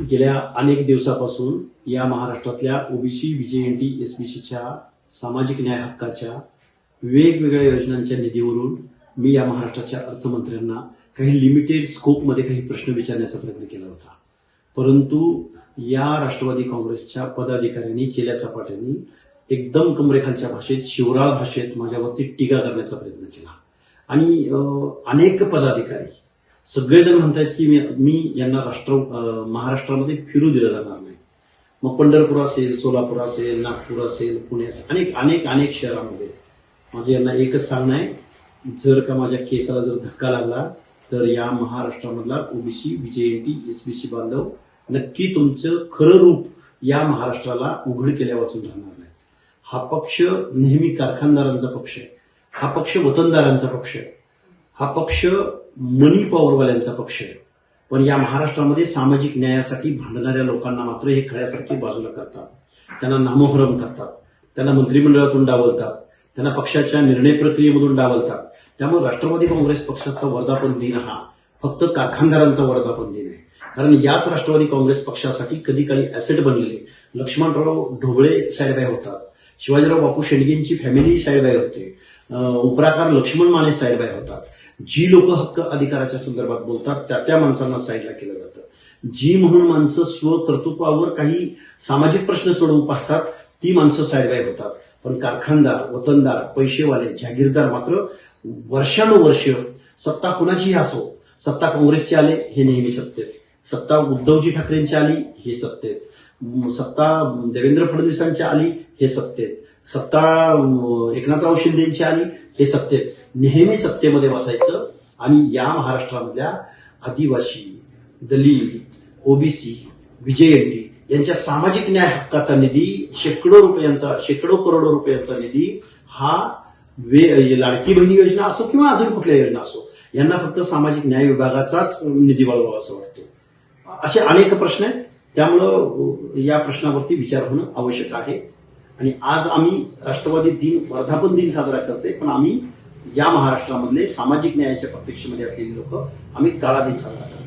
गेल्या अनेक दिवसापासून या महाराष्ट्रातल्या ओबीसी बीजेएनटी एसबीसीच्या सामाजिक न्याय हक्काच्या वेगवेगळ्या योजनांच्या निधीवरून मी या महाराष्ट्राच्या अर्थमंत्र्यांना काही लिमिटेड स्कोपमध्ये काही प्रश्न विचारण्याचा प्रयत्न केला होता. परंतु या राष्ट्रवादी काँग्रेसच्या पदाधिकाऱ्यांनी चेल्या चपाट्यांनी एकदम कमरेखालच्या भाषेत शिवराळ भाषेत माझ्यावरती टीका करण्याचा प्रयत्न केला. आणि अनेक पदाधिकारी सगळेजण म्हणतात की मी मी यांना राष्ट्र महाराष्ट्रामध्ये फिरू दिलं जाणार नाही. मग पंढरपूर असेल सोलापूर असेल नागपूर असेल पुणे असेल अनेक अनेक अनेक शहरामध्ये. माझं यांना एकच सांगणं आहे जर का माझ्या केसाला जर धक्का लागला तर या महाराष्ट्रामधला ओबीसी बीजेएनटी एसबीसी बांधव नक्की तुमचं खरं रूप या महाराष्ट्राला उघड केल्या वाचून राहणार नाही हा पक्ष नेहमी कारखानदारांचा पक्ष आहे. हा पक्ष वतनदारांचा पक्ष आहे. हा पक्ष मनी पॉवरवाल्यांचा पक्ष आहे. पण या महाराष्ट्रामध्ये सामाजिक न्यायासाठी भांडणाऱ्या लोकांना मात्र हे खळ्यासारखी बाजूला करतात. त्यांना नामोहरम करतात. त्यांना मंत्रिमंडळातून डावलतात. त्यांना पक्षाच्या निर्णय प्रक्रियेमधून डावलतात. त्यामुळे राष्ट्रवादी काँग्रेस पक्षाचा वर्धापन दिन हा फक्त कारखानदारांचा वर्धापन दिन आहे. कारण याच राष्ट्रवादी काँग्रेस पक्षासाठी कधी काळी ऍसेट बनलेले लक्ष्मणराव ढोबळे साहेबाई होतात. शिवाजीराव बापू शेडगेंची फॅमिली साहेबाई होते. उपराकार लक्ष्मण माने साहेबाई होतात. जी लोक हक्क अधिकाराच्या संदर्भात बोलतात त्या त्या माणसांना साईडला केलं जातं. जी म्हणून माणसं स्वकर्तृत्वावर काही सामाजिक प्रश्न सोडवून पाहतात ती माणसं साईडबाय होतात. पण कारखानदार वतनदार पैसेवाले जागीरदार मात्र वर्षानुवर्ष सत्ता कुणाचीही असो सत्ता काँग्रेसची आले हे नेहमी सत्तेत. सत्ता उद्धवजी ठाकरेंची आली हे सत्तेत. सत्ता देवेंद्र फडणवीसांची आली हे सत्तेत. सत्ता एकनाथराव शिंदेची आली हे सत्तेत नेहमी सत्तेमध्ये बसायचं. आणि या महाराष्ट्रामधल्या आदिवासी दलित ओबीसी विजयंती यांच्या सामाजिक न्याय हक्काचा निधी शेकडो रुपयांचा शेकडो करोडो रुपयांचा निधी हा वे लाडकी बहिणी योजना असो किंवा अजून कुठल्या योजना असो यांना फक्त सामाजिक न्याय विभागाचाच निधी वळवावा असं वाटतो. असे अनेक प्रश्न आहेत. त्यामुळं या प्रश्नावरती विचार होणं आवश्यक आहे. आणि आज आम्ही राष्ट्रवादी दिन वर्धापन दिन साजरा करते पण आम्ही या महाराष्ट्रामधले सामाजिक न्यायाच्या प्रत्यक्षमध्ये असलेली लोक आम्ही काळा दिन साजरा करतो